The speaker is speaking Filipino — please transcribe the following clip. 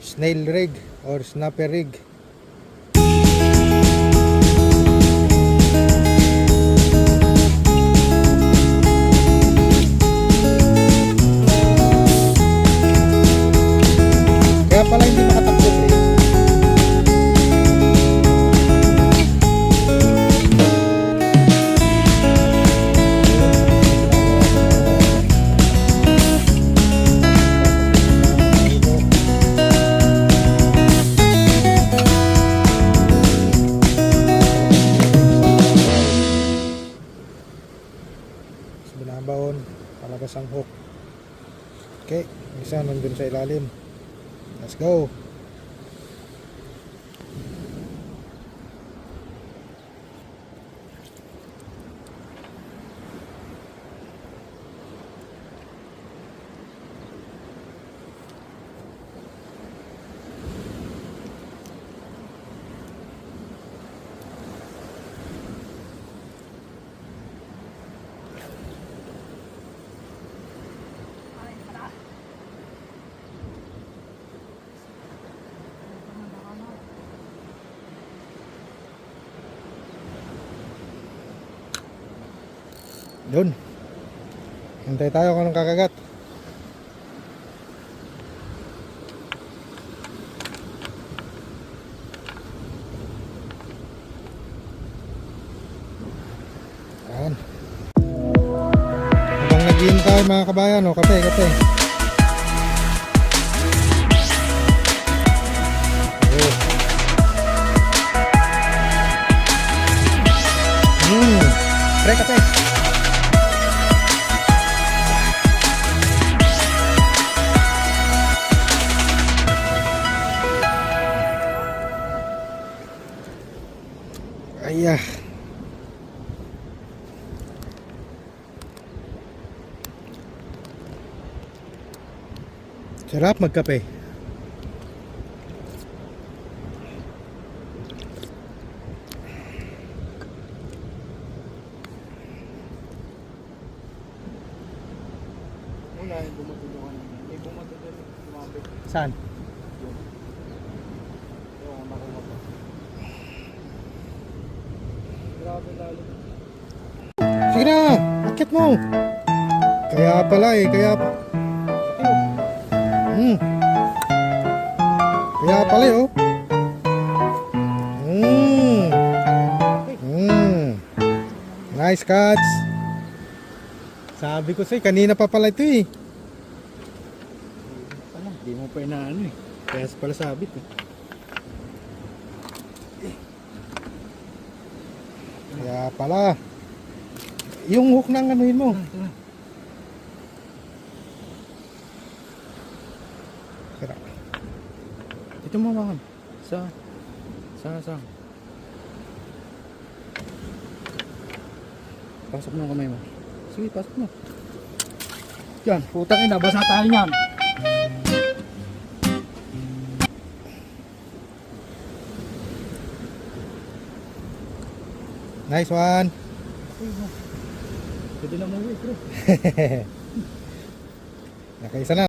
snail rig or snapper rig. Tapos binabaon, palabas ang hook. Okay, isa nandun sa ilalim. Let's go. Doon. Hintay tayo kung anong kakagat. Yan. Habang naghihintay mga kabayan, oh, kape, kape. Oh. Mm. Pre, kape. Ayah. Sarap magkape. Una, bumatulungan. May bumatulungan. Saan? Yung Sige na, akit mo. Kaya pala eh, kaya... Hmm. Kaya pala eh, oh. Hmm. Hmm. Nice catch. Sabi ko sa'yo, kanina pa pala ito eh. Ano, di mo pa inaano eh. Kaya pala sabit eh. Kaya pala. Yung hook ng anuhin mo. Sira. Ito mo makan. Sa... Sa... Sa... Pasok mo ang kamay mo. Sige, pasok mo. Yan, putang ina, basa tayo niyan. Nice one. Pwede na mo bro. Nakaisa na.